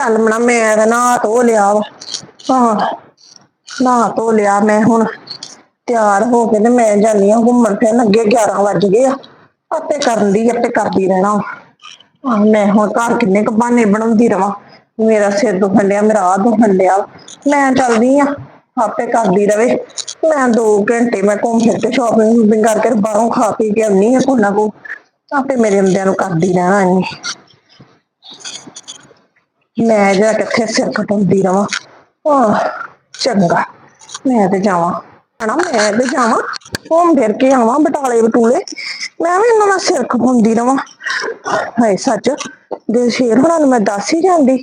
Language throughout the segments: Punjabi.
ਚੱਲ ਮਣਾ ਮੈਂ ਤਾਂ ਨਹਾ ਧੋ ਲਿਆ ਵਾ। ਹਾਂ ਨਹਾ ਧੋ ਲਿਆ ਮੈਂ ਹੁਣ। ਤਿਆਰ ਹੋ ਕੇ ਤੇ ਮੈਂ ਜਾਂਦੀ ਆ ਘੁੰਮਣ ਫਿਰਨ ਅੱਗੇ 11 ਵੱਜ ਗਏ ਆ। ਆਪੇ ਕਰਨ ਦੀ ਆਪੇ ਕਰਦੀ ਰਹਿਣਾ ਵਾ। ਆਹ, ਮੈਂ ਹੁਣ ਘਰ ਕਿੰਨੇ ਕੁ ਬਹਾਨੇ ਬਣਾਉਂਦੀ ਰਵਾਂ। ਮੇਰਾ ਸਿਰ ਦੁਖਣ ਡਿਆ ਮੇਰਾ ਆਹ ਦੁਖਣ ਡਿਆ। ਮੈਂ ਚੱਲਦੀ ਆ ਆਪੇ ਕਰਦੀ ਰਵੇ। ਮੈਂ 2 ਘੰਟੇ ਮੈਂ ਘੁੰਮ ਫਿਰ ਕੇ ਸ਼ਾਪਿੰਗ ਕਰਕੇ ਬਾਹਰੋਂ ਖਾ ਪੀ ਕੇ ਆਉਂਦੀ ਆ ਕੋਨਾ ਕੋ ਆਪੇ ਮੇਰੇ ਅੰਦਿਆਂ ਨੂੰ ਕਰਦੀ ਰਹਿਣਾ ਇੰਨੀ। ਮੈਂ ਜਾ ਕਿੱਥੇ ਸਿਰ ਕਟਾਉਂਦੀ ਰਵਾਂ। ਆਹ ਚੰਗਾ। ਮੈਂ ਤੇ ਜਾਵਾਂ। ਹਣਾ ਮੈਂ ਤੇ ਜਾਵਾਂ। ਘੁੰਮ ਫਿਰ ਕੇ ਆਵਾਂ ਬਟਾਲੇ ਬਟੂਲੇ। ਮੈਂ ਵੀ ਇਹਨਾਂ ਨਾਲ ਸਿਰ ਖਪਾਉਂਦੀ ਰਵਾਂ। ਹਾਏ, ਸੱਚ। ਦੇ ਸ਼ੇਰ ਹੁਣਾਂ ਨੂੰ ਮੈਂ ਦੱਸ ਹੀ ਜਾਂਦੀ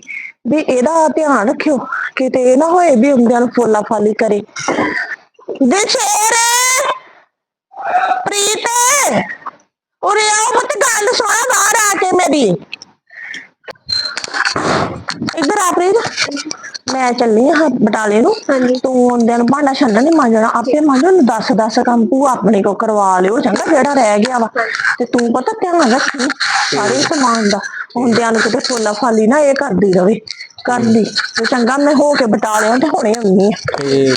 ਵੀ ਇਹਦਾ ਧਿਆਨ ਰੱਖਿਓ, ਕਿਤੇ ਇਹ ਨਾ ਹੋਏ ਵੀ ਹੁੰਦਿਆਂ ਨੂੰ ਫੋਲਾ ਫਾਲੀ ਕਰੇ। ਦੇ ਸ਼ੇਰ! ਪ੍ਰੀਤ! ਉਰੇ ਆਓ ਪੁੱਤ, ਗੱਲ ਸੁਣਾ, ਬਾਹਰ ਆ ਕੇ ਮੇਰੀ। ਇੱਧਰ ਆ ਪ੍ਰੀਤ। ਮੈਂ ਚੱਲੀ ਹਾਂ ਬਟਾਲੇ ਨੂੰ। ਤੂੰ ਉਹਦਿਆਂ ਨੂੰ ਭਾਂਡਾ ਛੰਡਣ ਨਹੀਂ ਮਾਂਜਣਾ। ਆਪੇ ਮਾਂਜੋ ਨੂੰ 10 10 ਕੰਮ। ਤੂੰ ਆਪਣੇ ਕੋ ਕਰਵਾ ਲਿਓ ਚੰਗਾ ਜਿਹੜਾ ਰਹਿ ਗਿਆ ਵਾ। ਤੇ ਤੂੰ ਪਤਾ ਧਿਆਨ ਰੱਖੀ ਸਾਰੇ ਸਮਾਨ ਦਾ। ਹੁੰਦਿਆਂ ਨੂੰ ਕਿਤੇ ਫੋਲਾ ਫਾਲੀ ਨਾ ਇਹ ਕਰਦੀ ਰਵੇ। ਕਰਦੀ। ਤੇ ਚੰਗਾ ਮੈਂ ਹੋ ਕੇ ਬਟਾਲਿਆਂ ਤੇ ਹੁਣੇ ਆਉਣੀ ਆ। ਤੇ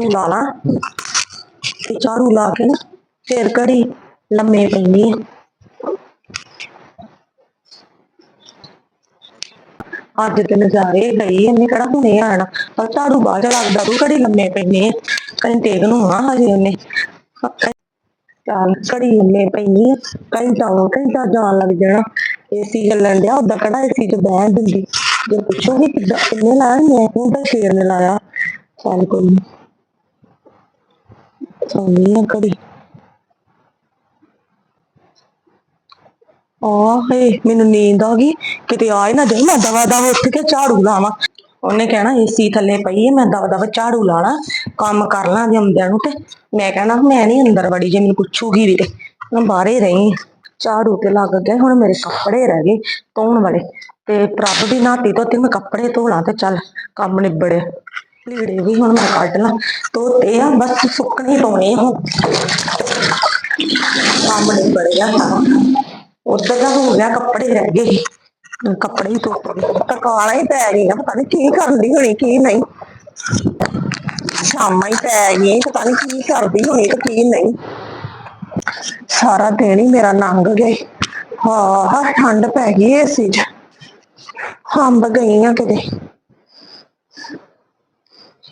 ਝਾੜੂ ਲਾ ਲਾ। ਤੇ ਝਾੜੂ ਲਾ ਕੇ ਨਾ ਫਿਰ ਘੜੀ ਲੰਮੇ ਪੈਂਦੀ ਆ। ਅੱਜ ਤੇ ਨਜ਼ਾਰੇ ਗਈ ਇਹਨੇ ਕਿਹੜਾ ਹੁਣੇ ਆਣਾ। ਪਰ ਝਾੜੂ ਬਾਅਦ ਲੱਗਦਾ ਤੂੰ ਘੜੀ ਲੰਮੇ ਪੈਨੇ ਆ। ਘੰਟੇ ਕੁ ਨੂੰ ਆ ਹਜੇ ਉਹਨੇ। ਚੱਲ ਘੜੀ ਲੰਮੇ ਪੈਣੀ ਆ। ਘੰਟਾ ਹੋਰ ਘੰਟਾ ਜਾਣ ਲੱਗ ਜਾਣਾ। ਏਸੀ ਚੱਲਣ ਡਿਆ ਉਦਾਂ ਕਿਹੜਾ ਏਸੀ ਚ ਬਹਿ ਦਿੰਦੀ। ਜੇ ਪੁੱਛੋਗੀ ਕਿੱਦਾਂ ਕਿੰਨੇ ਲਾਇਆ, ਮੈਂ ਹੁਣ ਤਾਂ ਸ਼ੇਰ ਨੇ ਲਾਇਆ। ਚੱਲ ਕੋਈ ਸੌਂਦੀ ਆ ਘੜੀ ਆਹੇ ਮੈਨੂੰ ਨੀਂਦ ਆ ਗਈ ਕਿਤੇ ਆਏ ਨਾ ਦੇ ਮੈਂ ਦਵਾ ਦਵਾ ਉੱਠ ਕੇ ਝਾੜੂ ਲਾਵਾਂ ਉਹਨੇ ਕਹਿਣਾ ਏਸੀ ਥੱਲੇ ਪਈ ਹੈ ਮੈਂ ਦਵਾ ਦਵਾ ਝਾੜੂ ਲਾਣਾ ਕੰਮ ਕਰ ਲਾਂ ਜੰਮਦਿਆਂ ਨੂੰ ਤੇ ਮੈਂ ਕਹਿਣਾ ਮੈਂ ਨਹੀਂ ਅੰਦਰ ਵੜੀ ਜੇ ਮੈਨੂੰ ਪੁੱਛੂਗੀ ਵੀ ਤੇ ਮੈਂ ਬਾਹਰੇ ਰਹੀ ਝਾੜੂ ਤੇ ਲੱਗ ਗਏ ਹੁਣ ਮੇਰੇ ਕੱਪੜੇ ਰਹਿ ਗਏ ਧੋਣ ਵਾਲੇ ਤੇ ਪ੍ਰਭ ਦੀ ਨਾਤੀ ਧੋਤੀ ਮੈਂ ਕੱਪੜੇ ਧੋਲਾਂ ਤੇ ਚੱਲ ਕੰਮ ਨਿਬੜਿਆ ਲੀੜੇ ਵੀ ਹੁਣ ਮੈਂ ਕੱਢ ਲਾਂ, ਧੋਤੇ ਆ, ਬਸ ਸੁੱਕਣੇ ਹੀ ਪਾਉਣੇ ਹੁਣ। ਕੰਮ ਨਿਬੜਿਆ ਸਾਰਾ ਉਧਰ ਦਾ ਹੋ ਗਿਆ ਕੱਪੜੇ ਰਹਿ ਗਏ ਕੱਪੜੇ ਹੀ ਧੁੱਪ ਗਏ ਹੀ ਪੈ ਗਈ ਪਤਾ ਨਹੀਂ ਕੀ ਕਰਦੀ ਹੋਣੀ, ਕੀ ਨਹੀਂ। ਸ਼ਾਮਾਂ ਹੀ ਪੈ ਗਈ ਪਤਾ ਨਹੀਂ ਕੀ ਕਰਦੀ ਹੋਣੀ ਤੇ ਕੀ ਨਹੀਂ। ਸਾਰਾ ਦਿਨ ਹੀ ਮੇਰਾ ਲੰਘ ਗਿਆ। ਹਾਂ ਠੰਡ ਪੈ ਗਈ ਏਸੀ 'ਚ। ਹੰਬ ਗਈ ਆ ਕਿਤੇ।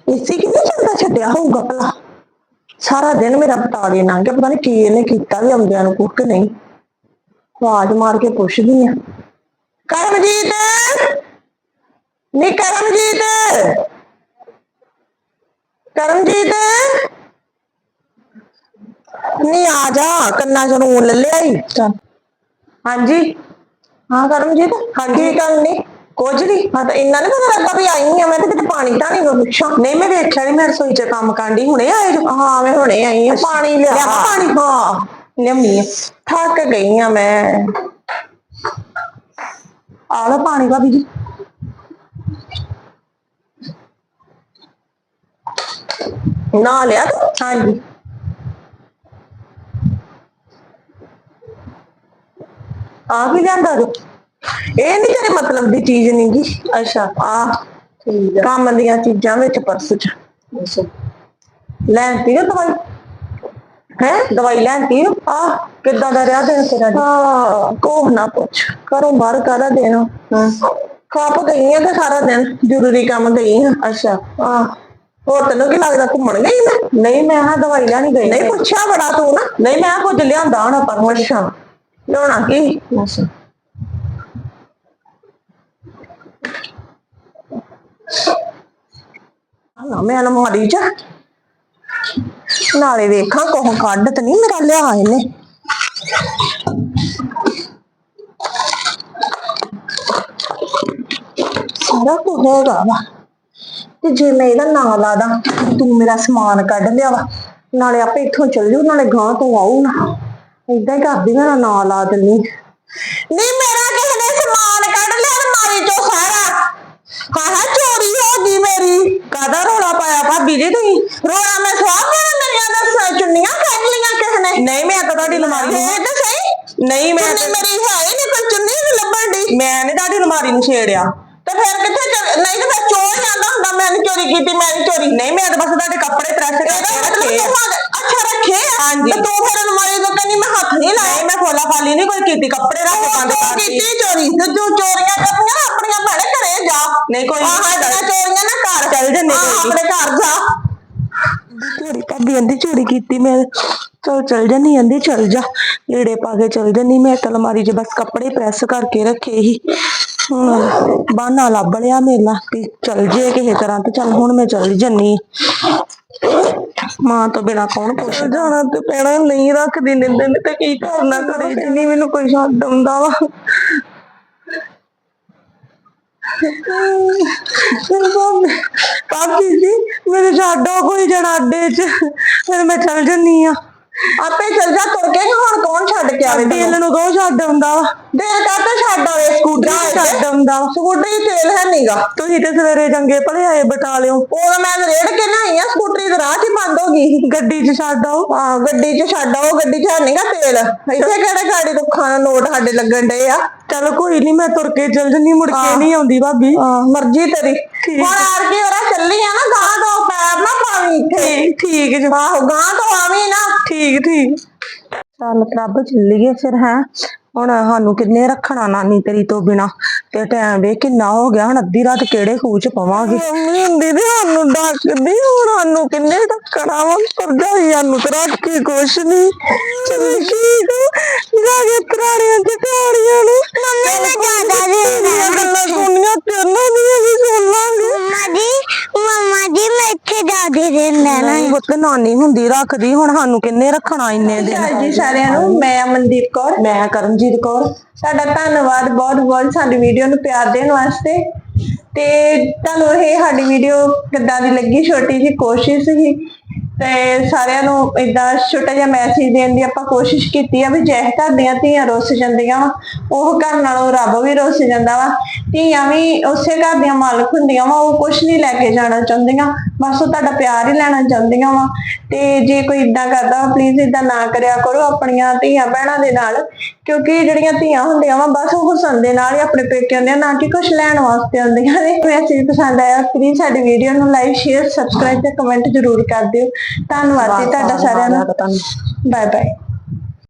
ਏਸੀ ਕਿੰਨੇ ਚੱਲਦਾ ਛੱਡਿਆ ਹੋਊਗਾ ਭਲਾ? ਸਾਰਾ ਦਿਨ ਮੇਰਾ ਬਤਾ ਦੇ ਲੰਘ ਗਿਆ ਪਤਾ ਨਹੀਂ ਕੀ ਇਹਨੇ ਕੀਤਾ ਵੀ ਆਉਂਦਿਆਂ ਨੂੰ ਕੁੱਕ ਨਹੀਂ। ਆਵਾਜ਼ ਮਾਰ ਕੇ ਪੁੱਛਦੀ ਆ। ਕਰਮਜੀਤ! ਨੀ ਕਰਮਜੀਤ! ਕਰਮਜੀਤ! ਨੀ ਆ ਜਾ ਕੰਨਾਂ ਚ ਨੂੰ ਲੈ ਲਿਆ ਚੱਲ। ਹਾਂਜੀ। ਹਾਂ ਕਰਮਜੀਤ? ਹਾਂਜੀ। ਨਹੀਂ ਕੁਝ ਨਹੀਂ ਹਾਂ ਤਾਂ ਇੰਨਾ ਨਹੀਂ ਪਤਾ ਲੱਗਾ ਵੀ ਆਈ ਆ ਮੈਂ ਤੇ ਕਿਤੇ ਪਾਣੀ ਤਾਂ ਨਹੀਂ ਪੁੱਛਾਂ। ਨਹੀਂ ਮੈਂ ਵੇਖਿਆ ਨਹੀਂ ਮੈਂ ਰਸੋਈ ਚ ਕੰਮ ਕਰਦੀ ਹੁਣੇ ਆਏ ਜੋ ਹਾਂ ਮੈਂ ਹੁਣੇ ਆਈ ਆ। ਪਾਣੀ ਲਿਆ। ਪਾਣੀ ਹਾਂ। ਲਿਆਮੀ ਥੱਕ ਗਈ ਆ ਮੈਂ। ਆ ਲਓ ਪਾਣੀ ਭਾਬੀ ਜੀ। ਨਾ ਲਿਆ ਤੂੰ? ਹਾਂਜੀ। ਆ ਕੀ ਲਿਆਂਦਾ ਤੂੰ ਇਹ ਨਹੀਂ ਤੇਰੇ ਮਤਲਬ ਦੀ ਚੀਜ਼ ਨਹੀਂ ਗੀ। ਅੱਛਾ ਆ। ਠੀਕ ਆ। ਕੰਮ ਦੀਆਂ ਚੀਜ਼ਾਂ ਵਿੱਚ ਪਰਸ ਚ। ਅੱਛਾ। ਲੈਂਦੀ ਨਾ ਦਵਾਈ। ਹੈ? ਦਵਾਈ ਲੈਂਦੀ ਆ। ਕਿੱਦਾਂ ਦਾ ਰਿਹਾ ਦਿਨ ਤੇਰਾ ਹਾਂ। ਕੋਹ ਨਾ ਪੁੱਛ। ਕਰੋ ਬਾਹਰ ਕਾਹਦਾ ਦਿਨ ਹਾਂ। ਖਾਪ ਗਈ ਆ ਤੇ ਸਾਰਾ ਦਿਨ ਜ਼ਰੂਰੀ ਕੰਮ ਗਈ ਆ। ਅੱਛਾ। ਆ ਹੋਰ ਤੈਨੂੰ ਕੀ ਲੱਗਦਾ ਘੁੰਮਣ ਗਈ ਮੈਂ? ਨਹੀਂ ਮੈਂ ਹਾਂ ਦਵਾਈ ਲੈਣੀ ਗਈ ਨਹੀਂ ਪੁੱਛਿਆ ਬੜਾ ਤੂੰ ਨਾ। ਨਹੀਂ ਮੈਂ ਕੁਝ ਲਿਆਂਦਾ ਹੋਣਾ ਪਰ ਅੱਛਾ ਲਿਆਉਣਾ ਕੀ? ਅੱਛਾ। ਨਾ ਮੈਂ ਅਲਮਾਰੀ ਚ। ਨਾਲੇ ਵੇਖਾਂ, ਕੋਹ ਕੱਢ ਤੇ ਨਹੀਂ ਮੇਰਾ ਲਿਆ ਇਹਨੇ। ਸਾਰਾ ਕੁਝ ਹੈਗਾ ਵਾ। ਤੇ ਜੇ ਮੈਂ ਇਹਦਾ ਨਾਂ ਲਾ ਦਾਂ, ਤੂੰ ਮੇਰਾ ਸਮਾਨ ਕੱਢ ਲਿਆ ਵਾ। ਨਾਲੇ ਆਪੇ ਇੱਥੋਂ ਚੱਲ ਜੂ ਨਾਲੇ ਗਾਂ ਤੋਂ ਆਊ ਨਾ। ਏਦਾਂ ਹੀ ਕਰਦੀ, ਮੇਰਾ ਨਾਂ ਲਾ ਦਿੰਦੀ। ਨਹੀਂ ਮੇਰਾ ਕਿਸੇ ਨੇ ਸਮਾਨ ਕੱਢ ਲਿਆ ਅਲਮਾਰੀ ਚੋਂ ਸਾਰਾ ਹਾਂ ਹਾਂ ਚੋਰੀ ਹੋ ਗਈ ਮੇਰੀ ਕਾਦਾ ਰੋਲਾ ਪਾਇਆ ਭਾਬੀ ਜੀ ਤੁਸੀਂ ਰੋਲਾ ਮੈਂ ਸਵਾਹ ਮੇਰਾ ਮੇਰੀਆਂ ਦਾ ਚੁੰਨੀਆਂ ਕੱਢ ਲੀਆਂ ਕਿਸ ਨੇ ਨਹੀਂ ਮੈਂ ਤਾਂ ਤੁਹਾਡੀ ਅਲਮਾਰੀ ਨੂੰ ਇਹ ਤਾਂ ਸਹੀ ਨਹੀਂ ਮੈਂ ਤਾਂ ਮੇਰੀ ਹੈ ਹੀ ਨਹੀਂ ਕੋਈ ਚੁੰਨੀ ਨਹੀਂ ਲੱਭਣ ਦੀ ਮੈਂ ਨਹੀਂ ਤੁਹਾਡੀ ਅਲਮਾਰੀ ਨੂੰ ਛੇੜਿਆ। ਤੇ ਫਿਰ ਕਿੱਥੇ ਚਲ- ਨਹੀਂ ਤਾਂ ਚੋਰ ਜਾਂਦਾ ਹੁੰਦਾ ਮੈਂ ਨਹੀਂ ਚੋਰੀ ਕੀਤੀ ਮੈਂ ਨਹੀਂ ਚੋਰੀ ਨਹੀਂ ਮੈਂ ਤਾਂ ਬਸ ਤੁਹਾਡੇ ਕੱਪੜੇ ਪ੍ਰੈਸ ਕਰਕੇ ਰੱਖੇ ਅੱਛਾ ਰੱਖੇ ਹਾਂਜੀ। ਤੇ ਤੂੰ ਫਿਰ ਅਲਮਾਰੀ ਤੋਂ ਕਹਿੰਦੀ ਮੈਂ ਹੱਥ ਨਹੀਂ ਲਾਏ ਮੈਂ ਫੋਲਾ ਫਾਲੀ ਨਹੀਂ ਕੋਈ ਕੀਤੀ ਕੱਪੜੇ ਰੱਖ ਕੇ ਬੰਦ ਕਰ ਕੀਤੀ ਚੋਰੀ। ਤੇ ਤੂੰ ਚੋਰੀਆਂ ਕਰਨੀਆਂ ਆਪਣੀਆਂ ਭੈਣੇ ਘਰੇ ਜਾ। ਨਹੀਂ ਕੋਈ ਆਹ ਚੋਰੀਆਂ ਨਾ ਘਰ ਚੱਲ ਜੰਨੇ ਕੋਈ ਆਪਣੇ ਘਰ ਜਾ। ਚੋਰੀ ਭਾਬੀ ਆਂਦੀ ਚੋਰੀ ਕੀਤੀ ਮੈਂ। ਚਲ ਚਲ ਜਾਨੀ ਆਂਦੀ ਚਲ ਜਾ। ਲੀੜੇ ਪਾ ਕੇ ਚਲ ਜਾਨੀ ਮੈਂ ਤਾਂ ਅਲਮਾਰੀ 'ਚ ਬਸ ਕੱਪੜੇ ਪ੍ਰੈਸ ਕਰਕੇ ਰੱਖੇ ਸੀ। ਹੁਣ ਬਾਨਾ ਲੱਭ ਲਿਆ ਮੇਲਾ ਵੀ ਚਲ ਜੇ ਕਿਸੇ ਤਰ੍ਹਾਂ ਤੇ ਚਲ ਹੁਣ ਮੈਂ ਚਲ ਜੰਨੀ ਮਾਂ ਤੋਂ ਬਿਨਾ ਕੌਣ ਪੁੱਛਦਾ ਜਾਣਾ ਤੇ ਪੈਣਾ ਨਹੀਂ ਰੱਖਦੀ ਨਿੰਦੇ ਨੇ ਤੇ ਕੀ ਕਰਨਾ ਕਰੇ ਨਹੀਂ ਮੈਨੂੰ ਕੋਈ ਛੱਡ ਆਉਂਦਾ ਵਾ। ਕਾਫੀ ਜੀ ਮੇਰੇ ਛੱਡੋ ਕੋਈ ਜਣਾ ਅੱਡੇ 'ਚ ਫਿਰ ਮੈਂ ਚੱਲ ਜੰਨੀ ਆ। ਆਪੇ ਚੱਲ ਜਾ ਤੁਰ ਕੇ ਹੁਣ ਕੌਣ ਛੱਡ ਕੇ ਆਵੇ ਦਿਲ ਨੂੰ ਕੌਣ ਛੱਡ ਆਉਂਦਾ ਵਾ। ਦਿਲ ਕਾਹਤੇ ਛੱਡ ਆਵੇ? ਸਕੂਟਰ ਛੱਡ ਆਉਂਦਾ ਸਕੂਟਰੀ ਤੇਲ ਹੈ ਨਹੀਂਗਾ ਤੁਸੀਂ ਤੇ ਸਵੇਰੇ ਚੰਗੇ ਭਲੇ ਆਏ ਬਟਾ ਲਿਓ। ਉਹ ਮੈਂ ਰੇੜ ਕੇ ਨਾ ਆਈ ਆ ਸਕੂਟਰੀ ਤੇ ਰਾਹ 'ਚ ਹੀ ਬੰਦ ਹੋ ਗਈ ਗੱਡੀ 'ਚ ਛੱਡ ਆਓ। ਹਾਂ ਗੱਡੀ 'ਚ ਛੱਡ ਆਓ ਗੱਡੀ 'ਚ ਹੈ ਨਹੀਂਗਾ ਤੇਲ। ਇੱਥੇ ਕਿਹੜੇ ਗਾੜੀ ਤੋਂ ਖਾਣਾ ਨੋਟ ਸਾਡੇ ਲੱਗਣ ਡਏ ਆ? ਚਲ ਕੋਈ ਨਹੀਂ ਮੈਂ ਤੁਰ ਕੇ ਚੱਲ ਜੰਨੀ ਮੁੜ ਕੇ ਨਹੀਂ ਆਉਂਦੀ ਭਾਬੀ। ਮਰਜ਼ੀ ਤੇਰੀ। ਹੁਣ ਆਰ ਕੇ ਉਹਰਾ ਚੱਲੀ ਆ ਨਾ ਗਾਂ ਤੋਂ ਪੈਰ ਨਾ ਪਾਵੀਂ ਇੱਥੇ ਠੀਕ ਜੀ। ਆਹੋ ਗਾਂ ਤੋਂ ਆਵੀਂ ਨਾ। ਠੀਕ ਠੀਕ। ਚੱਲ ਪ੍ਰਭ ਚੱਲੀਏ ਫਿਰ ਹੈ। ਹੁਣ ਸਾਨੂੰ ਕਿੰਨੇ ਰੱਖਣਾ ਨਾਨੀ ਤੇਰੀ ਤੋਂ ਬਿਨਾ? ਤੇ ਟਾਈਮ ਵੇ ਕਿੰਨਾ ਹੋ ਗਿਆ ਹੁਣ ਅੱਧੀ ਰਾਤ ਕਿਹੜੇ ਖੂਹ ਚ ਪਵਾਂਗੇ? ਮੰਮੀ ਹੁੰਦੀ ਤੇ ਸਾਨੂੰ ਡੱਕਦੀ ਹੁਣ ਸਾਨੂੰ ਕਿੰਨੇ ਡੱਕਣਾ ਵਾ ਪਰਜਾਈ ਸਾਨੂੰ ਤੇ ਰੱਖ ਕੇ ਕੁਛ ਨਹੀਂ ਚੱਲ ਠੀਕ ਜਾ ਕੇ ਨਾਨੀ ਹੁੰਦੀ ਰੱਖਦੀ ਹੁਣ ਸਾਨੂੰ ਕਿੰਨੇ ਰੱਖਣਾ ਇੰਨੇ ਦਿਨ? ਜੀ ਸਾਰਿਆਂ ਨੂੰ। ਮੈਂ ਅਮਨਦੀਪ ਕੌਰ। ਮੈਂ ਕਰਮਜੀਤ ਕੌਰ। ਤੁਹਾਡਾ ਧੰਨਵਾਦ ਬਹੁਤ ਬਹੁਤ ਸਾਡੀ ਵੀਡੀਓ ਨੂੰ ਪਿਆਰ ਦੇਣ ਵਾਸਤੇ। ਤੇ ਤੁਹਾਨੂੰ ਇਹ ਸਾਡੀ ਵੀਡੀਓ ਕਿੱਦਾਂ ਦੀ ਲੱਗੀ? ਛੋਟੀ ਜੀ ਕੋਸ਼ਿਸ਼ ਸੀ। ਤੇ ਸਾਰਿਆਂ ਨੂੰ ਇਦਾਂ ਛੋਟਾ ਜਿਹਾ ਮੈਸੇਜ ਦੇਣ ਦੀ ਆਪਾਂ ਕੋਸ਼ਿਸ਼ ਕੀਤੀ ਆ ਵੀ ਜੈ ਘਰ ਦੀਆਂ ਧੀਆਂ ਰੁੱਸ ਜਾਂਦੀਆਂ ਉਹ ਘਰ ਨਾਲੋਂ ਰੱਬ ਵੀ ਰੁੱਸ ਜਾਂਦਾ ਵਾ। ਧੀਆਂ ਵੀ ਉਸੇ ਘਰ ਦੀਆਂ ਮਾਲਕ ਹੁੰਦੀਆਂ ਵਾ ਉਹ ਕੁਝ ਨਹੀਂ ਲੈ ਕੇ ਜਾਣਾ ਚਾਹੁੰਦੀਆਂ। ਬਸ ਉਹ ਤੁਹਾਡਾ ਪਿਆਰ ਹੀ ਲੈਣਾ ਚਾਹੁੰਦੀਆਂ ਵਾ। ਤੇ ਜੇ ਕੋਈ ਇਦਾਂ ਕਰਦਾ ਪਲੀਜ਼ ਇਦਾਂ ਨਾ ਕਰਿਆ ਕਰੋ ਆਪਣੀਆਂ ਧੀਆਂ ਭੈਣਾਂ ਦੇ ਨਾਲ। ਕਿਉਂਕਿ ਜਿਹੜੀਆਂ ਧੀਆਂ ਹੁੰਦੀਆਂ ਵਾ ਬਸ ਉਹ ਹੁਸਨ ਦੇ ਨਾਲ ਹੀ ਆਪਣੇ ਪੇਕੇ ਹੁੰਦੀਆਂ ਨਾ ਕਿ ਕੁਝ ਲੈਣ ਵਾਸਤੇ ਹੁੰਦੀਆਂ ਨੇ। ਮੈਸੇਜ ਪਸੰਦ ਆਇਆ ਪਲੀਜ਼ ਸਾਡੀ ਵੀਡੀਓ ਨੂੰ ਲਾਈਕ ਸ਼ੇਅਰ ਸਬਸਕ੍ਰਾਈਬ ਤੇ ਕਮੈਂਟ ਜ਼ਰੂਰ ਕਰ ਦਿਓ। ਧੰਨਵਾਦ ਜੀ ਤੁਹਾਡਾ ਸਾਰਿਆਂ ਦਾ। Bye bye